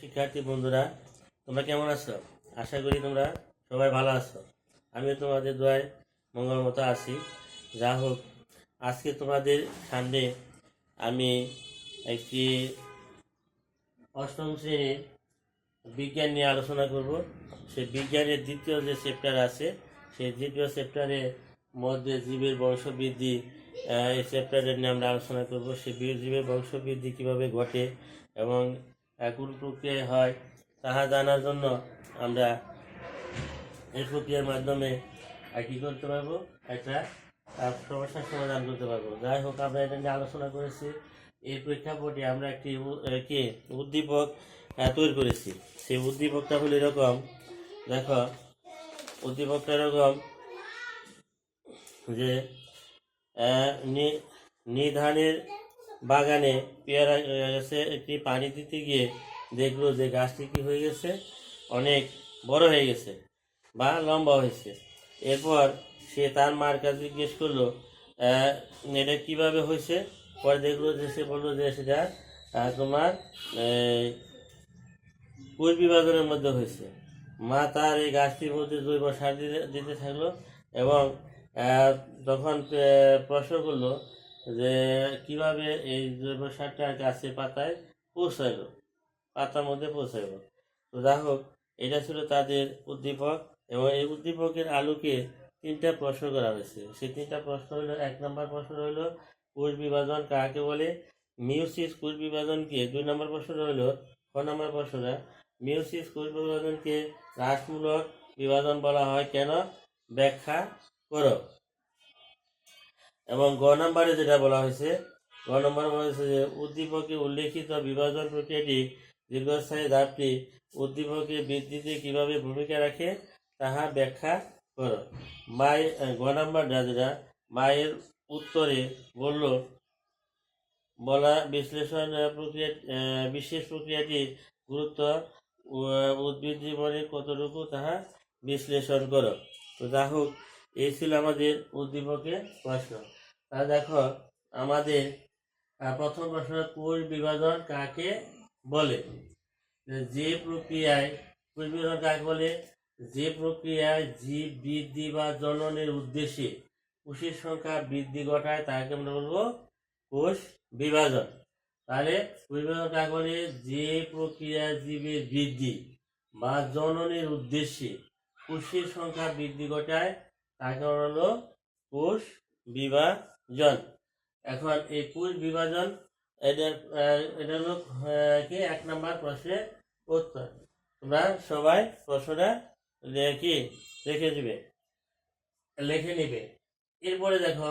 শিক্ষার্থী বন্ধুরা, তোমরা কেমন আছো? আশা করি তোমরা সবাই ভালো আছো। আমি তোমাদের দোয়ায় মঙ্গল মতো আছি। যা হোক, আজকে তোমাদের সামনে আমি একটি অষ্টম শ্রেণির বিজ্ঞান নিয়ে আলোচনা করব। সেই বিজ্ঞানের দ্বিতীয় যে চ্যাপ্টার আছে, সেই দ্বিতীয় চ্যাপ্টারের মধ্যে জীবের বংশবৃদ্ধি এই চ্যাপ্টারের নিয়ে আমরা আলোচনা করব। বি- জীবের বংশবৃদ্ধি কীভাবে ঘটে এবং কোন প্রক্রিয়ায় হয়, তাহা জানার জন্য আমরা এই প্রক্রিয়ার মাধ্যমে কি করতে পারব? একটা সমস্যার সমাধান করতে পারব। যাই হোক, আমরা এটা নিয়ে আলোচনা করেছি। এই প্রেক্ষাপটে আমরা একটি কে উদ্দীপক তৈরি করেছি। সেই উদ্দীপকটা হলো এরকম, দেখো, উদ্দীপকটা এরকম যে নিধানের বাগানে পেয়ারা গাছে একটি পানি দিতে গিয়ে দেখল যে গাছটি কি হয়ে গেছে, অনেক বড় হয়ে গেছে বা লম্বা হয়েছে। এরপর সে তার মার কাছে জিজ্ঞেস করল এটা কীভাবে হয়েছে? পরে দেখল যে সে বলল যে সেটা তোমার কোষ বিভাজনের মধ্যে হয়েছে। মা তার এই গাছটির মধ্যে জৈব সার দিতে দিতে থাকল এবং তখন প্রশ্ন করল যে কীভাবে এই জৈব সারটা গাছের পাতায় পৌঁছাইলো পাতার মধ্যে পৌঁছাইলো তো যাই হোক, এটা ছিল তাদের উদ্দীপক এবং এই উদ্দীপকের আলোকে তিনটা প্রশ্ন করা হয়েছে। সেই তিনটা প্রশ্ন হলো, এক নম্বর প্রশ্ন হলো, কোষ বিভাজন কাকে বলে? মিউসিস কোষ বিভাজনকে দুই নম্বর প্রশ্ন হলো ছ নম্বর প্রশ্নটা? মিউসিস কোষ বিভাজনকে হ্রাসমূলক বিভাজন বলা হয় কেন? ব্যাখ্যা করো। এবং গ নম্বরে যেটা বলা হয়েছে, গ নম্বরে বলা হয়েছে যে উদ্দীপকে উল্লেখিত বিভাজন প্রক্রিয়াটি দীর্ঘস্থায়ী ধাপটি উদ্দীপকে বৃদ্ধিতে কীভাবে ভূমিকা রাখে তাহা ব্যাখ্যা করো। মাই গ নম্বরটা যেটা, মায়ের উত্তরে বলল, বলা বিশ্লেষণ প্রক্রিয়া বিশেষ প্রক্রিয়াটির গুরুত্ব উদ্ভিদ জীবনে কতটুকু তাহা বিশ্লেষণ করো। তো যা হোক এই ছিল আমাদের উদ্দীপকের প্রশ্ন। তা দেখো, আমাদের প্রথম প্রশ্ন কোষ বিভাজন কাকে বলে? যে প্রক্রিয়ায় কোষ বিভাজন কাকে বলে? যে প্রক্রিয়ায় জীব বৃদ্ধি বা জননের উদ্দেশ্যে কোষের সংখ্যা বৃদ্ধি ঘটায়, তাকে আমরা বলব কোষ বিভাজন। তাহলে কোষ বিভাজন কাকে বলে? যে প্রক্রিয়া জীবের বৃদ্ধি বা জননের উদ্দেশ্যে কোষের সংখ্যা বৃদ্ধি ঘটায়, তাকে আমরা হলো কোষ বিভাজন। এখন এই কোষ বিভাজন আহ, এটা কি? এক নম্বর প্রশ্নের উত্তর। তোমরা সবাই প্রশ্নটা কি লিখে দিবে লিখে নিবে। এরপরে দেখো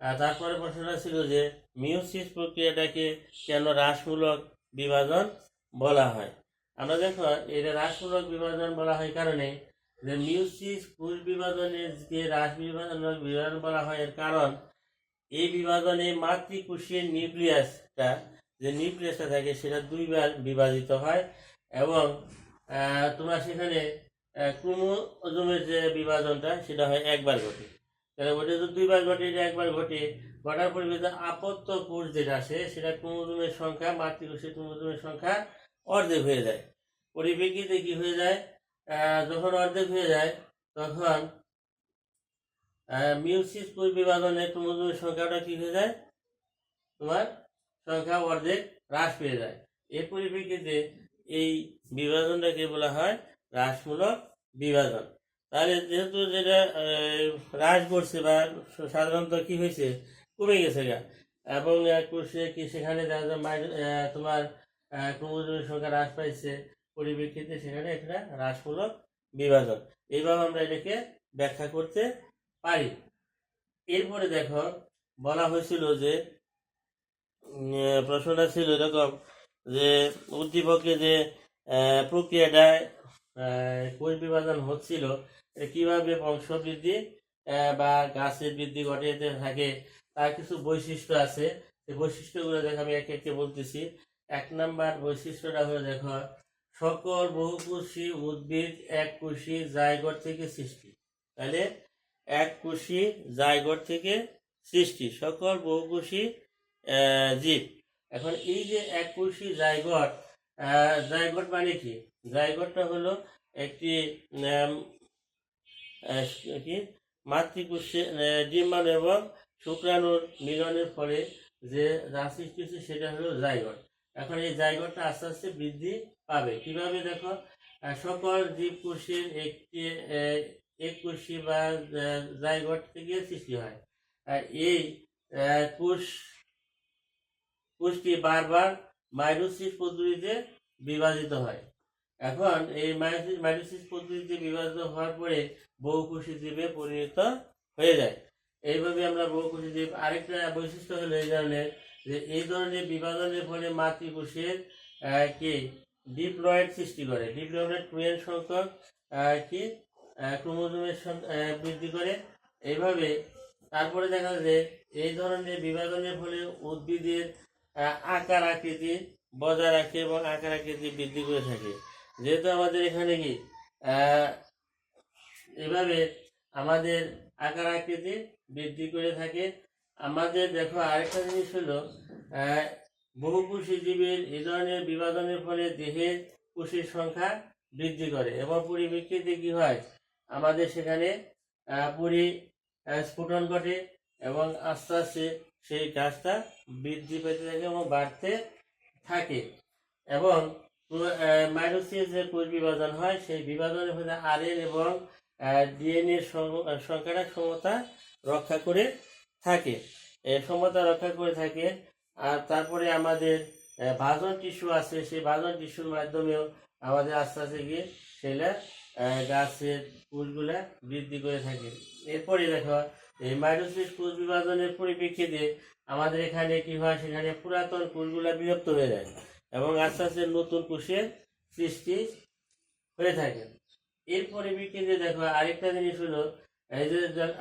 আহ, তারপরে প্রশ্নটা ছিল যে মিউসিস প্রক্রিয়াটাকে কেন হ্রাসমূলক বিভাজন বলা হয়? আমরা দেখো এটা হ্রাসমূলক বিভাজন বলা হয় কারণে যে মিউসিস কোষ বিভাজনের যে বিভাজন বিভাজন বলা হয়, এর কারণ এই বিভাজনে মাতৃকোষীয় নিউক্লিয়াসটা যে নিউক্লিয়াসটা থাকে, সেটা দুইবার বিভাজিত হয় এবং তোমার সেখানে ক্রোমোজোমের যে বিভাজনটা, সেটা হয় একবার ঘটে। তাহলে ওটা তো দুইবার ঘটে, এটা একবার ঘটে, ঘটার পরিবর্তে আপত্ত কোষ যেটা আছে সেটা ক্রোমোজোমের সংখ্যা মাতৃকোষের ক্রোমোজোমের সংখ্যা অর্ধেক হয়ে যায়। পরিপ্রেক্ষিতে কি হয়ে যায়? যখন অর্ধেক হয়ে যায়, তখন মিউসিস কোষ বিভাজনে ক্রোমোজোমের সংখ্যাটা কি হয়ে যায়, তোমার সংখ্যা অর্ধেক হ্রাস পেয়ে যায়। এর পরিপ্রেক্ষিতে এই বিভাজনটাকে বলা হয় হ্রাসমূলক বিভাজন। তাহলে যেহেতু যেটা হ্রাস করছে বা সাধারণত কি হয়েছে, কমে গেছে গা। এবং কি সেখানে তোমার ক্রোমোজোমের সংখ্যা হ্রাস পাইছে। পরিপ্রেক্ষিতে সেখানে একটা হ্রাসমূলক বিভাজন। এইভাবে আমরা এটাকে ব্যাখ্যা করতে পারি। এরপরে দেখো, বলা হয়েছিল যে প্রশ্নটা ছিল এরকম যে, উদ্দীপকে যে প্রক্রিয়াটায় কোষ বিভাজন হচ্ছিল কীভাবে বংশবৃদ্ধি বা গাছের বৃদ্ধি ঘটাতে থাকে, তার কিছু বৈশিষ্ট্য আছে। সেই বৈশিষ্ট্যগুলো দেখো আমি একে একে বলতেছি। এক নাম্বার বৈশিষ্ট্যটা হলো দেখো সকল বহুকোষী, উদ্ভিদ এক কোষী জায়গর থেকে সৃষ্টি। তাহলে এক কোষী জায়গর থেকে সৃষ্টি সকল বহুকোষী জীব। এখন এই যে এক কোষী জাইগট জাইগট মানে কি? জাইগটটা হলো একটি কি? মাতৃকোষে ডিম্বাণু এবং শুক্রাণুর মিলনের ফলে যে যা সৃষ্টি হচ্ছে সেটা হলো জাইগট এখন এই জাইগটটা আস্তে আস্তে বৃদ্ধি পাবে। কীভাবে দেখো? সকল জীবকোষের একটি এক কোষী বা আহ, জাইগট থেকে সৃষ্টি হয়। এই কোষ কোষটি বারবার মাইটোসিস পদ্ধতিতে বিভাজিত হয়। এখন এই মাইটোসিস পদ্ধতিতে বিভাজিত হওয়ার পরে বহুকোষী জীবে পরিণত হয়ে যায়। এইভাবে আমরা বহুকোষী জীব আরেকটা বৈশিষ্ট্য হলো এই ধরনের যে এই ধরনের বিভাজনের ফলে মাতৃকোষের কি ডিপ্লয়েড সৃষ্টি করে। ডিপ্লয়েড টুয়েল সংখ্যক কি ক্রোমোজোমের বৃদ্ধি করে। এইভাবে তারপরে দেখা যায় যে এই ধরনের বিভাজনের ফলে উদ্ভিদের আকার আকৃতি বজায় রাখে এবং আকার আকৃতি বৃদ্ধি করে থাকে। যেহেতু আমাদের এখানে কি এভাবে আমাদের আকার আকৃতি বৃদ্ধি করে থাকে আমাদের দেখো আরেকটা জিনিস হলো আহ, বহুকোষী জীবের এই ধরনের বিভাজনের ফলে দেহের কোষের সংখ্যা বৃদ্ধি করে এবং পরিপ্রেক্ষিতে কি হয়? আমাদের সেখানে পরি স্ফুটন ঘটে এবং আস্তে আস্তে সেই গাছটা বৃদ্ধি পেতে থাকে এবং বাড়তে থাকে এবং মাইটোসিস যে কোষ বিভাজন হয় সেই বিভাজনের ফলে আরএন এবং ডিএনএ সংখ্যাটা ক্ষমতা রক্ষা করে থাকে সমতা রক্ষা করে থাকে। আর তারপরে আমাদের ভাজন টিস্যু আছে, সেই ভাজন টিস্যুর মাধ্যমেও আমাদের আস্তে আস্তে গিয়ে সেটা গাছের কোষগুলা বৃদ্ধি করে থাকে। এরপরে দেখো, এই মাইটোসিস কোষ বিভাজনের পরিপ্রেক্ষিতে আমাদের এখানে কি হয়, সেখানে পুরাতন কোষগুলা বিলুপ্ত হয়ে যায় এবং আস্তে আস্তে নতুন কোষের সৃষ্টি হয়ে থাকে। এর পরিপ্রেক্ষিতে দেখো, আরেকটা জিনিস হলো, এই যে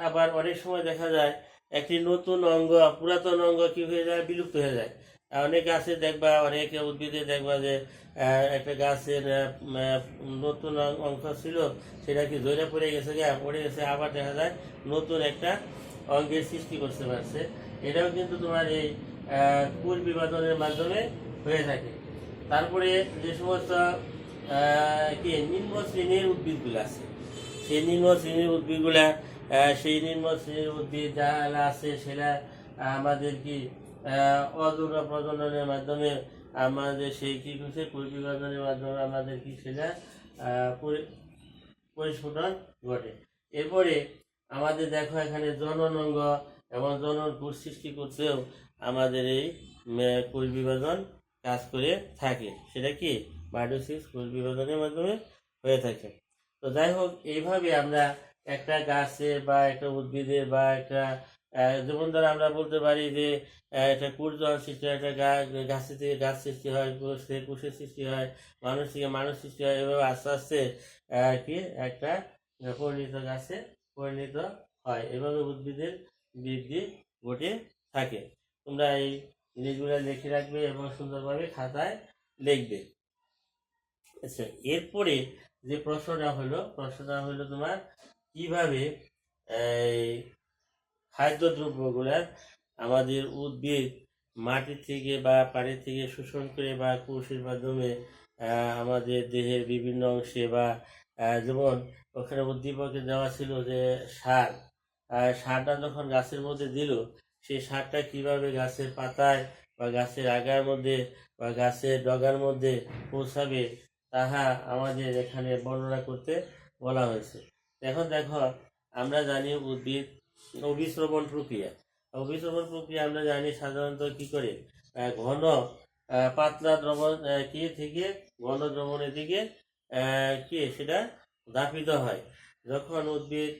আবার অনেক সময় দেখা যায় একটি নতুন অঙ্গ, পুরাতন অঙ্গ কি হয়ে যায়? বিলুপ্ত হয়ে যায়। অনেক গাছে দেখবা, অনেক উদ্ভিদে দেখবা যে একটা গাছের নতুন অংশ ছিল, সেটা কি জোরে পড়ে গেছে পড়ে গেছে, আবার দেখা যায় নতুন একটা অঙ্গের সৃষ্টি করতে পারছে। এটাও কিন্তু তোমার এই কুল বিভাজনের মাধ্যমে হয়ে থাকে। তারপরে যে সমস্ত কি নিম্ন শ্রেণির উদ্ভিদগুলো আছে, সেই নিম্ন শ্রেণির উদ্ভিদগুলা সেই নিম্ন শ্রেণির উদ্ভিদ যা আছে সেটা আমাদের কি অযৌন প্রজননের মাধ্যমে আমাদের সেই কী করছে? বিভাজনের মাধ্যমে আমাদের কি সেটা পরি- পরিস্ফুটন ঘটে। এরপরে আমাদের দেখো এখানে জনন অঙ্গ এবং জনন কোষ সৃষ্টি করতেও আমাদের এই উম, কোষ বিভাজন কাজ করে থাকে। সেটা কি? মাইটোসিস কোষ বিভাজনের মাধ্যমে হয়ে থাকে। তো যাই হোক এইভাবে আমরা একটা গাছের বা একটা উদ্ভিদের বা একটা যেমন ধরো আমরা বলতে পারি যে একটা কুর্জন সৃষ্টি হয়, একটা গাছ গাছের থেকে গাছ সৃষ্টি হয়, কোষ থেকে কোষের সৃষ্টি হয়, মানুষ থেকে মানুষ সৃষ্টি হয়, এভাবে আস্তে আস্তে কি একটা পরিণত গাছে পরিণত হয়। এভাবে উদ্ভিদের বৃদ্ধি ঘটে থাকে। তোমরা এই জিনিসগুলো লিখে রাখবে এবং সুন্দরভাবে খাতায় লিখবে। আচ্ছা এরপরে যে প্রশ্নটা হলো প্রশ্নটা হলো তোমার কীভাবে এই খাদ্যদ্রব্যগুলা আমাদের উদ্ভিদ মাটি থেকে বা পানি থেকে শোষণ করে বা কোষের মাধ্যমে আমাদের দেহের বিভিন্ন অংশে বা যেমন ওখানে উদ্দীপকে দেওয়া ছিল যে সার সারটা যখন গাছের মধ্যে দিল সেই সারটা কীভাবে গাছের পাতায় বা গাছের আগার মধ্যে বা গাছের ডগার মধ্যে পৌঁছাবে, তাহা আমাদের এখানে বর্ণনা করতে বলা হয়েছে। এখন দেখো, আমরা জানি উদ্ভিদ অভিশ্রবণ প্রক্রিয়া। অভিশ্রবণ প্রক্রিয়া আমরা জানি সাধারণত কি করে? ঘন পাতলা দ্রবণ কি থেকে? ঘন দ্রবণের দিকে কি সেটা ধাপিত হয়। যখন উদ্ভিদ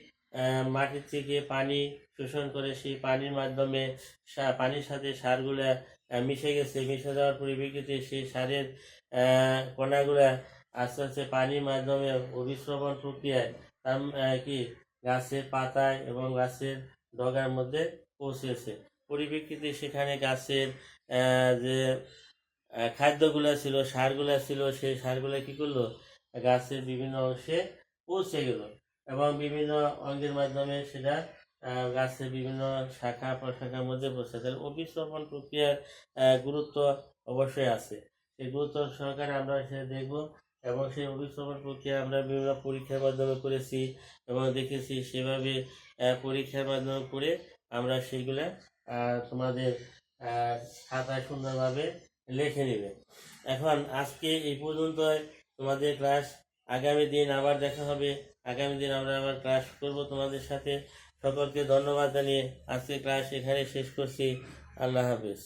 মাটির থেকে পানি শোষণ করে, সেই পানির মাধ্যমে পানির সাথে সারগুলা মিশে গেছে, মিশে যাওয়ার পরিপ্রেক্ষিতে সেই সারের কণাগুলা আস্তে আস্তে পানির মাধ্যমে অভিশ্রবণ প্রক্রিয়ায় কি, গাছের পাতায় এবং গাছের ডগার মধ্যে পৌঁছেছে। পরিপ্রেক্ষিতে সেখানে গাছের যে খাদ্যগুলো ছিল, সারগুলা ছিল, সেই সারগুলো কি করল? গাছের বিভিন্ন অংশে পৌঁছে গেল এবং বিভিন্ন অঙ্গের মাধ্যমে সেটা গাছের বিভিন্ন শাখা প্রশাখার মধ্যে পৌঁছে তাহলে অভিশ্রবণ প্রক্রিয়ার গুরুত্ব অবশ্যই আছে। সেই গুরুত্ব সহকারে আমরা সে দেখব। এবং সেই অভিশ্রবণ প্রক্রিয়া আমরা বিভিন্ন পরীক্ষার মাধ্যমে করেছি এবং দেখেছি সেভাবে পরীক্ষার মাধ্যমে করে আমরা সেগুলো তোমাদের খাতায় সুন্দরভাবে লিখে নেবে। এখন আজকে এই পর্যন্ত তোমাদের ক্লাস আগামী দিন আবার দেখা হবে। আগামী দিন আমরা আবার ক্লাস করব তোমাদের সাথে। সকলকে ধন্যবাদ জানিয়ে আজকে ক্লাস এখানে শেষ করছি। আল্লাহ হাফিজ।